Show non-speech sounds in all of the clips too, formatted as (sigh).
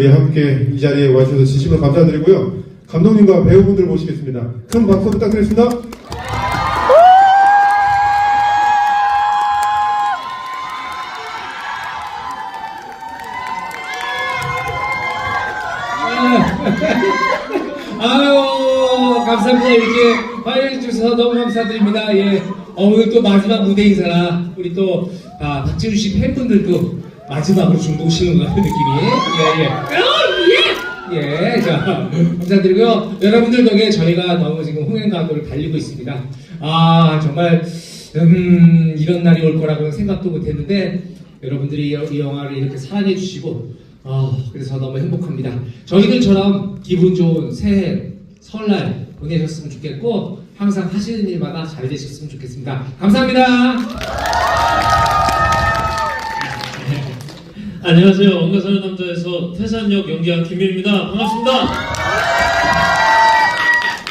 예, 함께 이 자리에 와주셔서 진심으로 감사드리고요. 감독님과 배우분들 모시겠습니다. 큰 박수 부탁드리겠습니다. 아유 감사합니다 이렇게 화해해 주셔서 너무 감사드립니다 예 어, 오늘 또 마지막 무대 인사라 우리 또 아, 박지훈 씨 팬분들도 마지막으로 중독시는 것 같은 느낌이 예 예 예, 자, 감사드리고요. 여러분들 덕에 저희가 너무 지금 홍행가도를 달리고 있습니다. 아, 정말, 음, 이런 날이 올 거라고는 생각도 못 했는데, 여러분들이 이, 이 영화를 이렇게 사랑해주시고, 아, 그래서 너무 행복합니다. 저희들처럼 기분 좋은 새해, 설날 보내셨으면 좋겠고, 항상 하시는 일마다 잘 되셨으면 좋겠습니다. 감사합니다. 안녕하세요. 원가 사는 남자에서 태산역 연기한 김민입니다. 반갑습니다.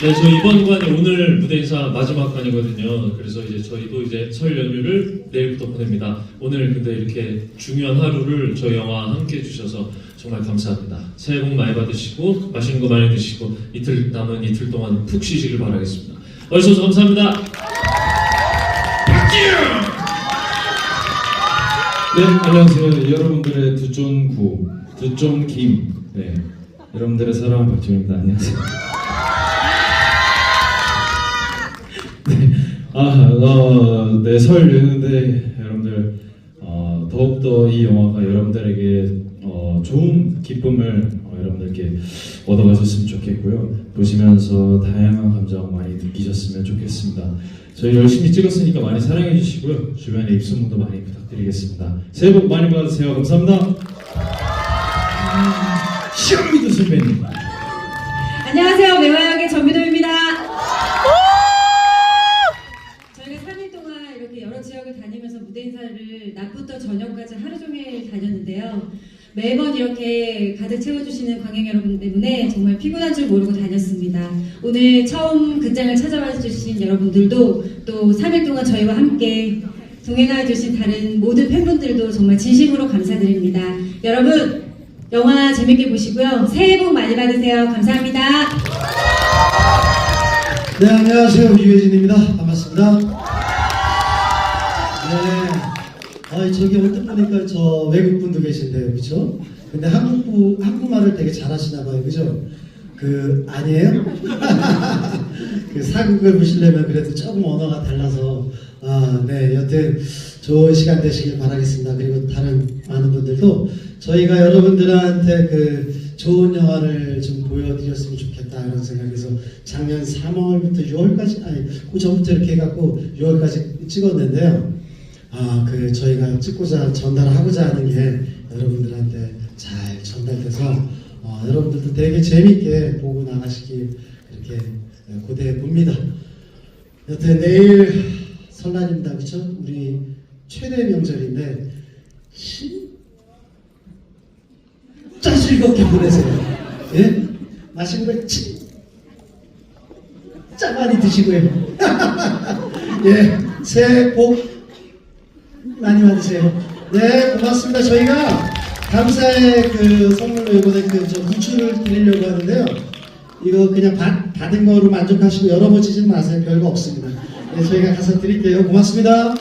네, 저 이번 관이 오늘 무대 인사 마지막 관이거든요. 그래서 이제 저희도 이제 설 연휴를 내일부터 보냅니다. 오늘 근데 이렇게 중요한 하루를 저희 영화 함께 해주셔서 정말 감사합니다. 새해 복 많이 받으시고 맛있는 거 많이 드시고 이틀 남은 이틀 동안 푹 쉬시길 바라겠습니다. 와주셔서 감사합니다. 네, 안녕하세요. 여러분들의 두존구, 두존김. 네, 여러분들의 사랑하는 박지훈입니다. 안녕하세요. 네, 아, 어, 네, 설 연휴인데 여러분들 어, 더욱더 이 영화가 여러분들에게 어, 좋은 기쁨을 어, 여러분들께 얻어가셨으면 좋겠고요. 보시면서 다양한 감정 많이 느끼셨으면 좋겠습니다. 저희 열심히 찍었으니까 많이 사랑해 주시고요. 주변에 입소문도 많이 부탁드리겠습니다. 새해 복 많이 받으세요. 감사합니다. 매번 이렇게 가득 채워주시는 관객 여러분 때문에 정말 피곤한 줄 모르고 다녔습니다. 오늘 처음 극장을 찾아와 주신 여러분들도 또 3일 동안 저희와 함께 동행해 주신 다른 모든 팬분들도 정말 진심으로 감사드립니다. 여러분, 영화 재밌게 보시고요. 새해 복 많이 받으세요. 감사합니다. 네, 안녕하세요. 유혜진입니다. 반갑습니다. 네. 아, 저기 언뜻 보니까 저 외국 분도 계신데요. 그죠? 근데 한국, 한국말을 되게 잘하시나 봐요. 그죠? 그, 아니에요? (laughs) 그 사극을 보시려면 그래도 조금 언어가 달라서, 아, 네. 여튼 좋은 시간 되시길 바라겠습니다. 그리고 다른 많은 분들도 저희가 여러분들한테 그 좋은 영화를 좀 보여드렸으면 좋겠다 이런 생각에서 작년 3월부터 6월까지 아니 그 전부터 이렇게 해갖고 6월까지 찍었는데요. 아그 저희가 찍고자 전달하고자 하는 게 여러분들한테 잘 전달돼서 어, 여러분들도 되게 재밌게 보고 나가시길 이렇게 고대해 봅니다. 여튼 내일 설날입니다, 그렇죠? 우리 최대 명절인데 진짜 즐겁게 보내세요. 예? 맛있는 걸 진짜 많이 드시고요. (laughs) 예, 새해 복 많이 받으세요. 네, 고맙습니다. 저희가 감사의 그 선물로 이번에 그저 부추를 드리려고 하는데요. 이거 그냥 받, 받은 거로 만족하시고 열어보시지 마세요. 별거 없습니다. 네, 저희가 가서 드릴게요. 고맙습니다.